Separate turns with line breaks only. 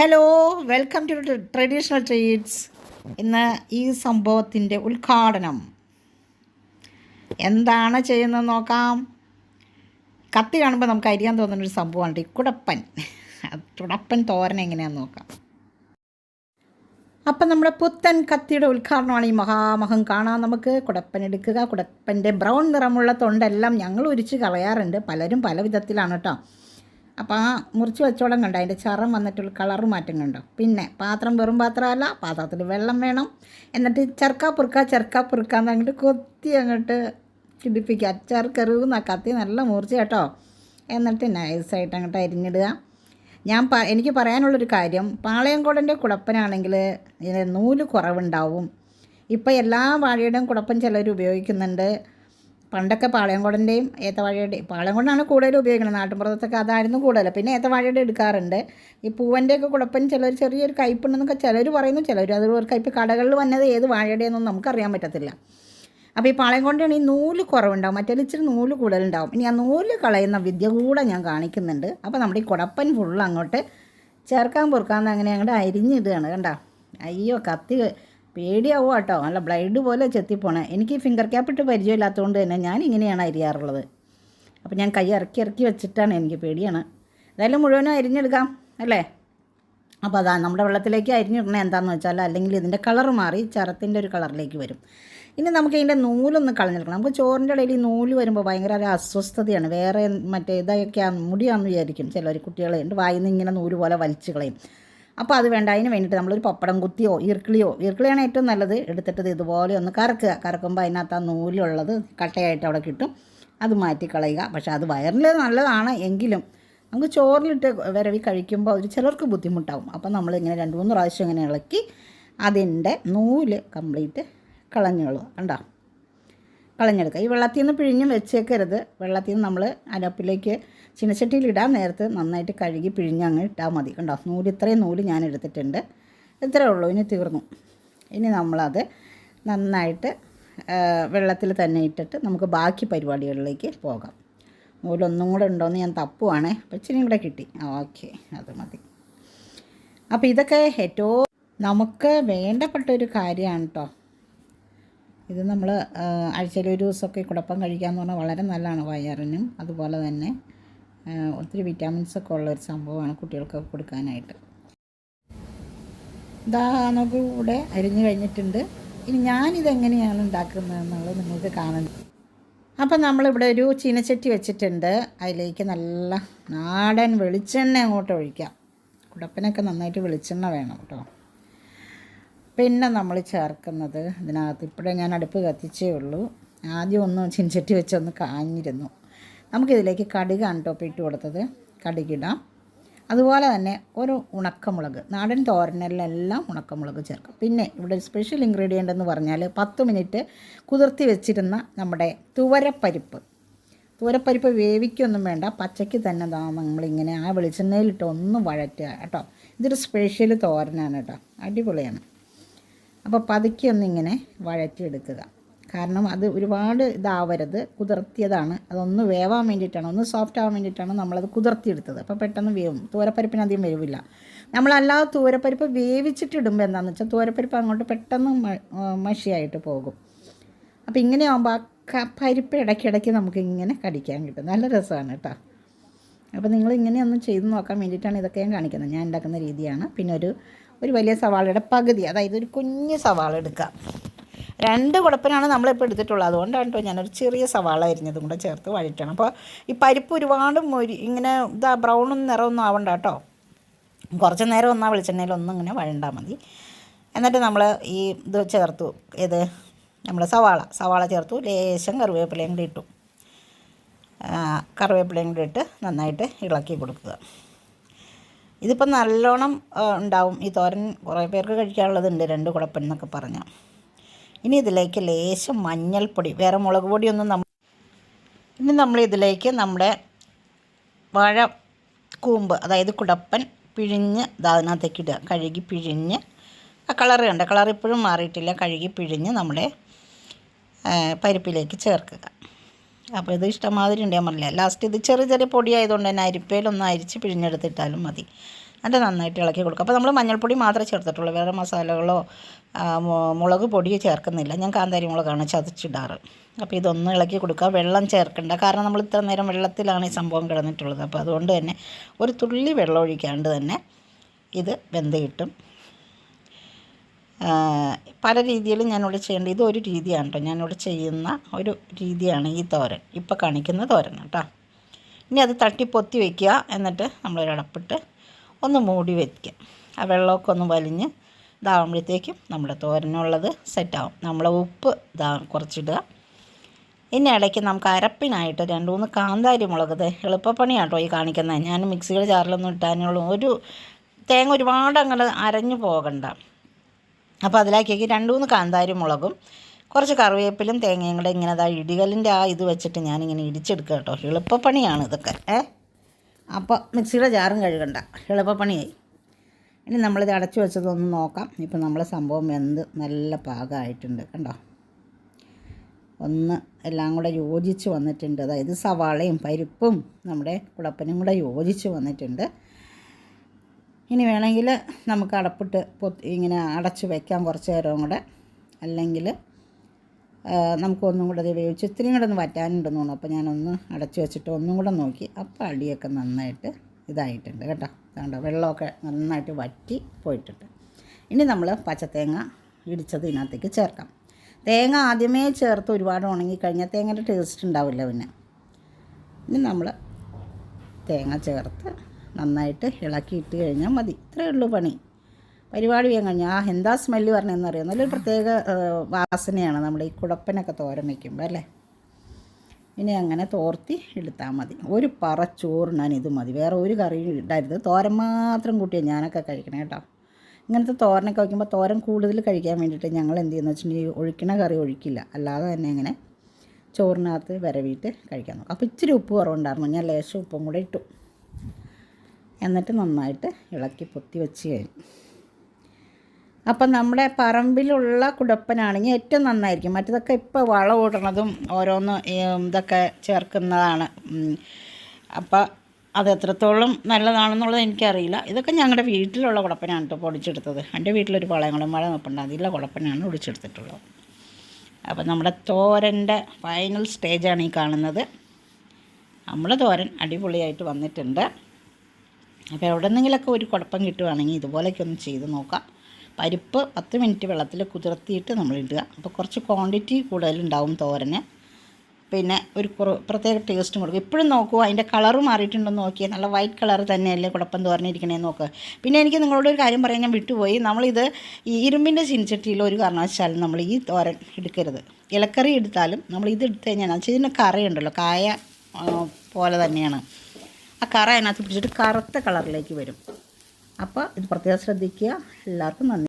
Hello welcome to traditional treats ഇന്ന് ഈ സംഭവത്തിന്റെ ഉദ്ഘാടനം. എന്താണ് ചെയ്യുന്നത് നോക്കാം. കത്തി കാണുമ്പോൾ നമുക്ക് അരിയാൻ തോന്നുന്ന ഒരു സംഭവമാണ്. ഈ കുടപ്പൻ കുടപ്പൻ തോരൻ എങ്ങനെയാണെന്ന് നോക്കാം. അപ്പം നമ്മുടെ പുത്തൻ കത്തിയുടെ ഉദ്ഘാടനമാണ് ഈ മഹാമഹം കാണാൻ നമുക്ക് കുടപ്പൻ എടുക്കുക. കുടപ്പന്റെ ബ്രൗൺ നിറമുള്ള തൊണ്ടെല്ലാം ഞങ്ങൾ ഉരിച്ച് കളയാറുണ്ട്. പലരും പല വിധത്തിലാണ് കേട്ടോ. അപ്പോൾ ആ മുറിച്ച് വെച്ചോളം കണ്ടോ? അതിന്റെ ചറം വന്നിട്ടുള്ള കളർ മാറ്റം കണ്ടോ? പിന്നെ പാത്രം വെറും പാത്രമല്ല പാത്രത്തിൽ വെള്ളം വേണം. എന്നിട്ട് ചെറുക്ക പുറുക്ക ചെറുക്ക പുറുക്ക എന്ന് അങ്ങോട്ട് കൊത്തി അങ്ങോട്ട് കറിവ് എന്നാ കത്തി നല്ല മുറിച്ച് കേട്ടോ. എന്നിട്ട് നൈസായിട്ട് അങ്ങോട്ട് അരിഞ്ഞിടുക. ഞാൻ പ എനിക്ക് പറയാനുള്ളൊരു കാര്യം പാളയംകോടന്റെ കുടപ്പനാണെങ്കിൽ ഇതിന് നൂൽ കുറവുണ്ടാവും. ഇപ്പോൾ എല്ലാ വാഴയുടെയും കുടപ്പൻ ചിലർ ഉപയോഗിക്കുന്നുണ്ട്. പണ്ടൊക്കെ പാളയംകോടന്റെയും ഏത്തവാഴയുടെയും പാളയംകോടാണ് കൂടുതൽ ഉപയോഗിക്കുന്നത്. നാട്ടിൻപുറത്തൊക്കെ അതായിരുന്നു കൂടുതൽ. പിന്നെ ഏത്തവാഴയുടെ എടുക്കാറുണ്ട്. ഈ പൂവന്റെയൊക്കെ കുഴപ്പം ചിലർ ചെറിയൊരു കയ്പുണ്ടെന്നൊക്കെ ചിലർ പറയുന്നു. ചിലർ അത് ഒരു കയ്പ് കടകളിൽ വന്നത് ഏത് വാഴയുടെയെന്നൊന്നും നമുക്കറിയാൻ പറ്റത്തില്ല. അപ്പോൾ ഈ പാളയംകോണ്ടാണ് ഈ നൂൽ കുറവുണ്ടാവും. മറ്റേ ഇച്ചിരി നൂൽ കൂടുതലുണ്ടാവും. ഇനി ആ നൂൽ കളയുന്ന വിദ്യ കൂടെ ഞാൻ കാണിക്കുന്നുണ്ട്. അപ്പോൾ നമ്മുടെ ഈ കുടപ്പൻ ഫുള്ള് അങ്ങോട്ട് ചേർക്കാൻ പൊറുക്കാന്ന് അങ്ങനെ അങ്ങോട്ട് അരിഞ്ഞിടുകയാണ്. കണ്ടോ? അയ്യോ കത്തി പേടിയാവും കേട്ടോ നല്ല ബ്ലൈഡ് പോലെ ചെത്തിപ്പോണേ. എനിക്ക് ഫിംഗർ ക്യാപ്പ് ഇട്ട് പരിചയമില്ലാത്തതുകൊണ്ട് തന്നെ ഞാൻ ഇങ്ങനെയാണ് അരിയാറുള്ളത്. അപ്പോൾ ഞാൻ കൈ ഇറക്കി ഇറക്കി വെച്ചിട്ടാണ് എനിക്ക് പേടിയാണ്. എന്തായാലും മുഴുവനും അരിഞ്ഞെടുക്കാം അല്ലേ? അപ്പോൾ അതാ നമ്മുടെ വെള്ളത്തിലേക്ക് അരിഞ്ഞിടണേ എന്താണെന്ന് വെച്ചാൽ അല്ലെങ്കിൽ ഇതിന്റെ കളർ മാറി ചരത്തിന്റെ ഒരു കളറിലേക്ക് വരും. ഇനി നമുക്ക് ഇതിന്റെ നൂലൊന്ന് കളഞ്ഞെടുക്കണം. നമുക്ക് ചോറിന്റെ ഇടയിൽ ഈ നൂൽ വരുമ്പോൾ ഭയങ്കര ഒരു അസ്വസ്ഥതയാണ്. വേറെ മറ്റേ ഇതൊക്കെയാണ് മുടിയാണെന്ന് വിചാരിക്കും ചിലർ കുട്ടികളെ. ഉണ്ട് വായിൽ നിന്ന് ഇങ്ങനെ നൂൽ പോലെ വലിച്ചു കളയും. അപ്പോൾ അത് വേണ്ട അതിന് വേണ്ടിയിട്ട് നമ്മളൊരു പപ്പടം കുത്തിയോ ഈർക്കിളിയോ ഈർക്കിളിയാണ് ഏറ്റവും നല്ലത്. എടുത്തിട്ടത് ഇതുപോലെ ഒന്ന് കറക്കുക. കറക്കുമ്പോൾ അതിനകത്ത് ആ നൂലുള്ളത് കട്ടയായിട്ട് അവിടെ കിട്ടും. അത് മാറ്റി കളയുക. പക്ഷേ അത് വയറിൽ നല്ലതാണ് എങ്കിലും നമുക്ക് ചോറിലിട്ട് വിരവി കഴിക്കുമ്പോൾ ഒരു ചിലർക്ക് ബുദ്ധിമുട്ടാവും. അപ്പോൾ നമ്മൾ ഇങ്ങനെ രണ്ട് മൂന്ന് പ്രാവശ്യം ഇങ്ങനെ ഇളക്കി അതിന്റെ നൂൽ കംപ്ലീറ്റ് കളഞ്ഞോളൂ. കണ്ടോ? കളഞ്ഞെടുക്കുക. ഈ വെള്ളത്തിൽ നിന്ന് പിഴിഞ്ഞും വെച്ചേക്കരുത്. വെള്ളത്തിൽ നിന്ന് നമ്മൾ അരപ്പിലേക്ക് ചീനച്ചട്ടിയിൽ ഇടാൻ നേരത്ത് നന്നായിട്ട് കഴുകി പിഴിഞ്ഞ് അങ്ങ് ഇട്ടാൽ മതി. കണ്ടോ? നൂൽ ഇത്രയും നൂൽ ഞാൻ എടുത്തിട്ടുണ്ട്. ഇത്രയേ ഉള്ളൂ. ഇനി തീർന്നു. ഇനി നമ്മളത് നന്നായിട്ട് വെള്ളത്തിൽ തന്നെ ഇട്ടിട്ട് നമുക്ക് ബാക്കി പരിപാടികളിലേക്ക് പോകാം. നൂലൊന്നും കൂടെ ഉണ്ടോയെന്ന് ഞാൻ തപ്പുവാണേ. അപ്പോൾ ഇച്ചിരിയും കൂടെ കിട്ടി. ഓക്കെ. അത് മതി. അപ്പോൾ ഇതൊക്കെ ഏറ്റവും നമുക്ക് വേണ്ടപ്പെട്ട ഒരു കാര്യമാണ് കേട്ടോ ഇത് നമ്മൾ ആഴ്ചയിൽ ഒരു ദിവസമൊക്കെ കുടപ്പം കഴിക്കാമെന്ന് പറഞ്ഞാൽ വളരെ നല്ലതാണ് വയറിനും. അതുപോലെ തന്നെ ഒത്തിരി വിറ്റാമിൻസ് ഒക്കെ ഉള്ള ഒരു സംഭവമാണ് കുട്ടികൾക്കൊക്കെ കൊടുക്കാനായിട്ട്. ഇതാ നമുക്ക് കൂടെ അരിഞ്ഞു കഴിഞ്ഞിട്ടുണ്ട്. ഇനി ഞാനിതെങ്ങനെയാണ് ഉണ്ടാക്കുന്നത് എന്നുള്ളത് നിങ്ങൾക്ക് കാണുന്നത് അപ്പം നമ്മളിവിടെ ഒരു ചീനച്ചട്ടി വെച്ചിട്ടുണ്ട്. അതിലേക്ക് നല്ല നാടൻ വെളിച്ചെണ്ണ അങ്ങോട്ട് ഒഴിക്കാം. കുടപ്പനൊക്കെ നന്നായിട്ട് വെളിച്ചെണ്ണ വേണം കേട്ടോ. പിന്നെ നമ്മൾ ചേർക്കുന്നത് ഇതിനകത്ത് ഇപ്പോഴേ ഞാൻ അടുപ്പ് കത്തിച്ചേ ഉള്ളൂ. ആദ്യം ഒന്ന് ചീനച്ചട്ടി വെച്ചൊന്ന് കാഞ്ഞിരുന്നു. നമുക്കിതിലേക്ക് കടുകാണ് ടോപ്പ് ഇട്ട് കൊടുത്തത്. കടുകിടാം. അതുപോലെ തന്നെ ഒരു ഉണക്കമുളക് നാടൻ തോരനിലെല്ലാം ഉണക്കമുളക് ചേർക്കും. പിന്നെ ഇവിടെ ഒരു സ്പെഷ്യൽ ഇൻഗ്രീഡിയന്റ് എന്ന് പറഞ്ഞാൽ പത്ത് മിനിറ്റ് കുതിർത്തി വെച്ചിരുന്ന നമ്മുടെ തുവരപ്പരിപ്പ്. തുവരപ്പരിപ്പ് വേവിക്കൊന്നും വേണ്ട പച്ചയ്ക്ക് തന്നെ ദാ നമ്മളിങ്ങനെ ആ വെളിച്ചെണ്ണയിലിട്ട് ഒന്ന് വഴറ്റുക കേട്ടോ. ഇതൊരു സ്പെഷ്യൽ തോരനാണ് കേട്ടോ. അടിപൊളിയാണ്. അപ്പോൾ പതുക്കെ ഒന്നിങ്ങനെ വഴറ്റിയെടുക്കുക. കാരണം അത് ഒരുപാട് ഇതാവരുത് കുതിർത്തിയതാണ്. അതൊന്ന് വേവാൻ വേണ്ടിയിട്ടാണ് ഒന്ന് സോഫ്റ്റ് ആവാൻ വേണ്ടിയിട്ടാണ് നമ്മളത് കുതിർത്തിയെടുത്തത്. അപ്പോൾ പെട്ടെന്ന് വേവും. തൂരപ്പരിപ്പിന് അധികം വേവില്ല. നമ്മളല്ലാതെ തൂരപ്പരിപ്പ് വേവിച്ചിട്ടിടുമ്പോൾ എന്താണെന്ന് വെച്ചാൽ തൂരപ്പരിപ്പ് അങ്ങോട്ട് പെട്ടെന്ന് മഷിയായിട്ട് പോകും. അപ്പോൾ ഇങ്ങനെ ആകുമ്പോൾ ആ പരിപ്പ് ഇടയ്ക്കിടയ്ക്ക് നമുക്ക് ഇങ്ങനെ കടിക്കാൻ കിട്ടും. നല്ല രസമാണ് കേട്ടോ അപ്പോൾ നിങ്ങൾ ഇങ്ങനെ ഒന്ന് ചെയ്ത് നോക്കാൻ വേണ്ടിയിട്ടാണ് ഇതൊക്കെ ഞാൻ കാണിക്കുന്നത്. ഞാൻ ഉണ്ടാക്കുന്ന രീതിയാണ്. പിന്നെ ഒരു ഒരു വലിയ സവാളയുടെ പകുതി അതായത് ഒരു കുഞ്ഞ് സവാള എടുക്കുക രണ്ട് കുഴപ്പനാണ് നമ്മളിപ്പോൾ എടുത്തിട്ടുള്ളത്. അതുകൊണ്ടാണ് കേട്ടോ ഞാനൊരു ചെറിയ സവാള അരിഞ്ഞതും കൂടെ ചേർത്ത് വഴറ്റണം അപ്പോൾ ഈ പരിപ്പ് ഒരുപാട് മൊരി ഇങ്ങനെ ഇതാ ബ്രൗണും നിറമൊന്നും ആവണ്ട കേട്ടോ കുറച്ച് നേരം ഒന്നാ വെളിച്ചെണ്ണയിലൊന്നും ഇങ്ങനെ വഴണ്ടാൽ മതി. എന്നിട്ട് നമ്മൾ ഈ ഇത് ചേർത്തു. ഇത് നമ്മൾ സവാള. സവാള ചേർത്തു. ലേശം കറിവേപ്പിലയും കൂടി ഇട്ടു. കറിവേപ്പിലയും കൂടി ഇട്ട് നന്നായിട്ട് ഇളക്കി കൊടുക്കുക. ഇതിപ്പോൾ നല്ലോണം ഉണ്ടാവും. ഈ തോരൻ കുറേ പേർക്ക് കഴിക്കാനുള്ളതുണ്ട്. രണ്ട് കുഴപ്പൻ എന്നൊക്കെ പറഞ്ഞാൽ ഇനി ഇതിലേക്ക് ലേശം മഞ്ഞൾപ്പൊടി വേറെ മുളക് പൊടിയൊന്നും നമ്മൾ ഇനി നമ്മൾ ഇതിലേക്ക് നമ്മുടെ വാഴ കൂമ്പ് അതായത് കുടപ്പൻ പിഴിഞ്ഞ് അതിനകത്തേക്ക് ഇടുക. കഴുകി പിഴിഞ്ഞ്. ആ കളറ് കണ്ട? കളർ ഇപ്പോഴും മാറിയിട്ടില്ല. കഴുകി പിഴിഞ്ഞ് നമ്മുടെ പരിപ്പിലേക്ക് ചേർക്കുക. അപ്പോൾ ഇത് ഇഷ്ടമാതിരി ഉണ്ട്. പറഞ്ഞില്ല ലാസ്റ്റ് ഇത് ചെറിയ ചെറിയ പൊടിയായതുകൊണ്ട് തന്നെ അരിപ്പയിലൊന്ന് അരിച്ച് പിഴിഞ്ഞെടുത്തിട്ടാലും മതി. എന്നിട്ട് നന്നായിട്ട് ഇളക്കി കൊടുക്കുക. അപ്പോൾ നമ്മൾ മഞ്ഞൾപ്പൊടി മാത്രമേ ചേർത്തിട്ടുള്ളൂ. വേറെ മസാലകളോ മുളക് പൊടി ചേർക്കുന്നില്ല. ഞാൻ കാന്താരി മുളകാണ് ചതച്ചിടാറ്. അപ്പോൾ ഇതൊന്ന് ഇളക്കി കൊടുക്കുക. വെള്ളം ചേർക്കണ്ട. കാരണം നമ്മൾ ഇത്ര നേരം വെള്ളത്തിലാണ് ഈ സംഭവം കിടന്നിട്ടുള്ളത്. അപ്പോൾ അതുകൊണ്ട് തന്നെ ഒരു തുള്ളി വെള്ളം ഒഴിക്കാണ്ട് തന്നെ ഇത് വെന്ത് കിട്ടും പല രീതിയിലും ഞാനിവിടെ ചെയ്യേണ്ടത് ഇതൊരു രീതിയാണ് കേട്ടോ ഞാനിവിടെ ചെയ്യുന്ന ഒരു രീതിയാണ് ഈ തോരൻ. ഇപ്പോൾ കാണിക്കുന്ന തോരൻ കേട്ടോ ഇനി അത് തട്ടി പൊത്തി വയ്ക്കുക എന്നിട്ട് നമ്മളൊരു അടപ്പിട്ട് ഒന്ന് മൂടി വയ്ക്കുക ആ വെള്ളമൊക്കെ ഒന്ന് വലിഞ്ഞ് ഇതാകുമ്പോഴത്തേക്കും നമ്മുടെ തോരനുള്ളത് സെറ്റാവും. നമ്മൾ ഉപ്പ് ഇതാ കുറച്ചിടുക. ഇനി ഇടയ്ക്ക് നമുക്ക് അരപ്പിനായിട്ട് രണ്ട് മൂന്ന് കാന്താരി മുളക് കേട്ടോ ഈ കാണിക്കുന്നത് ഞാൻ മിക്സിയുടെ ജാറിലൊന്നും ഇട്ടാനുള്ള ഒരു തേങ്ങ ഒരുപാട് അങ്ങനെ അരഞ്ഞു പോകണ്ട. അപ്പോൾ അതിലേക്കേക്ക് രണ്ട് മൂന്ന് കാന്താരി മുളകും കുറച്ച് കറിവേപ്പിലും തേങ്ങയും കൂടെ ഇങ്ങനെ അതാ ഇടികലിന്റെ ആ ഇത് വെച്ചിട്ട് ഞാനിങ്ങനെ ഇടിച്ചെടുക്കുക കേട്ടോ. എളുപ്പപ്പണിയാണ് ഇതൊക്കെ. ഏ? അപ്പോൾ മിക്സിയുടെ ജാറും കഴുകണ്ട. എളുപ്പപ്പണിയായി. ഇനി നമ്മളിത് അടച്ചു വെച്ചതൊന്ന് നോക്കാം. ഇപ്പം നമ്മളെ സംഭവം എന്ത് നല്ല പാകമായിട്ടുണ്ട് കണ്ടോ? ഒന്ന് എല്ലാം കൂടെ യോജിച്ച് വന്നിട്ടുണ്ട്. അതായത് സവാളയും പരിപ്പും നമ്മുടെ കുടപ്പനും കൂടെ യോജിച്ച് വന്നിട്ടുണ്ട്. ഇനി വേണമെങ്കിൽ നമുക്ക് അടപ്പിട്ട് പൊത്തി ഇങ്ങനെ അടച്ച് വയ്ക്കാം കുറച്ച് നേരവും കൂടെ. അല്ലെങ്കിൽ നമുക്കൊന്നും കൂടെ അത് ഉപയോഗിച്ച് ഇത്രയും കൂടെ ഒന്ന് വറ്റാനുണ്ടെന്ന് തോന്നുന്നു. അപ്പോൾ ഞാനൊന്ന് അടച്ച് വെച്ചിട്ട് ഒന്നും കൂടെ നോക്കി. അപ്പോൾ അടിയൊക്കെ നന്നായിട്ട് ഇതായിട്ടുണ്ട് കേട്ടോ. കണ്ടോ വെള്ളമൊക്കെ നന്നായിട്ട് വറ്റി പോയിട്ടുണ്ട്. ഇനി നമ്മൾ പച്ചത്തേങ്ങ ഇടിച്ചത് ഇതിനകത്തേക്ക് ചേർക്കാം. തേങ്ങ ആദ്യമേ ചേർത്ത് ഒരുപാട് ഉണങ്ങിക്കഴിഞ്ഞാൽ തേങ്ങയുടെ ടേസ്റ്റ് ഉണ്ടാവില്ല പിന്നെ. ഇനി നമ്മൾ തേങ്ങ ചേർത്ത് നന്നായിട്ട് ഇളക്കി ഇട്ട് കഴിഞ്ഞാൽ മതി. ഇത്രയേ ഉള്ളൂ പണി. പരിപാടി ചെയ്യാൻ കഴിഞ്ഞാൽ ആ എന്താ സ്മെല്ല് പറഞ്ഞതെന്നറിയാം നല്ലൊരു പ്രത്യേക വാസനയാണ് നമ്മുടെ ഈ കുടപ്പനൊക്കെ തോരൻ വയ്ക്കുമ്പോൾ അല്ലേ? ഇനി അങ്ങനെ തോർത്തി എടുത്താൽ മതി. ഒരു പറ ചോറിനാൻ ഇത് മതി. വേറെ ഒരു കറിയും ഇടരുത്. തോരൻ മാത്രം കൂട്ടിയാൽ ഞാനൊക്കെ കഴിക്കണേ കേട്ടോ. ഇങ്ങനത്തെ തോരനൊക്കെ വയ്ക്കുമ്പോൾ തോരൻ കൂടുതൽ കഴിക്കാൻ വേണ്ടിയിട്ട് ഞങ്ങൾ എന്ത് ചെയ്യുന്നു വെച്ചിട്ടുണ്ടെങ്കിൽ ഒഴിക്കണ കറി ഒഴിക്കില്ല. അല്ലാതെ തന്നെ ഇങ്ങനെ ചോറിനകത്ത് വരവിയിട്ട് കഴിക്കാൻ നോക്കും. അപ്പോൾ ഇച്ചിരി ഉപ്പ് കുറവുണ്ടായിരുന്നു. ഞാൻ ലേശം ഉപ്പും കൂടെ ഇട്ടു. എന്നിട്ട് നന്നായിട്ട് ഇളക്കി പൊത്തി വെച്ച് കഴിഞ്ഞു. അപ്പം നമ്മുടെ പറമ്പിലുള്ള കുടപ്പനാണെങ്കിൽ ഏറ്റവും നന്നായിരിക്കും. മറ്റതൊക്കെ ഇപ്പോൾ വളം ഓരോന്ന് ഇതൊക്കെ ചേർക്കുന്നതാണ്. ഉം. അപ്പം അത് എത്രത്തോളം നല്ലതാണെന്നുള്ളത് എനിക്കറിയില്ല. ഇതൊക്കെ ഞങ്ങളുടെ വീട്ടിലുള്ള കുടപ്പനാണ് കേട്ടോ പൊടിച്ചെടുത്തത്. എന്റെ വീട്ടിലൊരു വളയങ്ങളും മഴ നിൽപ്പുണ്ട് അതിലുള്ള കുടപ്പനാണ് ഒടിച്ചെടുത്തിട്ടുള്ളത്. അപ്പം നമ്മുടെ തോരന്റെ ഫൈനൽ സ്റ്റേജാണ് ഈ കാണുന്നത്. നമ്മുടെ തോരൻ അടിപൊളിയായിട്ട് വന്നിട്ടുണ്ട്. അപ്പോൾ എവിടെ നിന്നെങ്കിലൊക്കെ ഒരു കുഴപ്പം കിട്ടുവാണെങ്കിൽ ഇതുപോലെയൊക്കെ ഒന്ന് ചെയ്ത് നോക്കാം. പരിപ്പ് പത്ത് മിനിറ്റ് വെള്ളത്തിൽ കുതിർത്തിയിട്ട് നമ്മൾ ഇടുക അപ്പോൾ കുറച്ച് ക്വാണ്ടിറ്റി കൂടുതലുണ്ടാവും തോരന്. പിന്നെ ഒരു പ്രത്യേക ടേസ്റ്റും കൊടുക്കും. ഇപ്പോഴും നോക്കുക അതിന്റെ കളറ് മാറിയിട്ടുണ്ടോ നോക്കിയാൽ നല്ല വൈറ്റ് കളർ തന്നെയല്ലേ കുഴപ്പം തോരനിരിക്കണേന്ന് നോക്കുക പിന്നെ എനിക്ക് നിങ്ങളോട് ഒരു കാര്യം പറയാൻ ഞാൻ വിട്ടുപോയി. നമ്മളിത് ഈ ഇരുമ്പിന്റെ ചിനിച്ചട്ടിയിൽ ഒരു കാരണവശാലും നമ്മൾ ഈ തോരൻ എടുക്കരുത്. ഇലക്കറി എടുത്താലും നമ്മൾ ഇത് എടുത്തു കഴിഞ്ഞാൽ വെച്ചാൽ ഇതിന് കറയുണ്ടല്ലോ കായ പോലെ തന്നെയാണ്. ആ കറ അതിനകത്ത് പിടിച്ചിട്ട് കറുത്ത കളറിലേക്ക് വരും. അപ്പോൾ ഇത് പ്രത്യേകം ശ്രദ്ധിക്കുക. എല്ലാവർക്കും നന്ദി.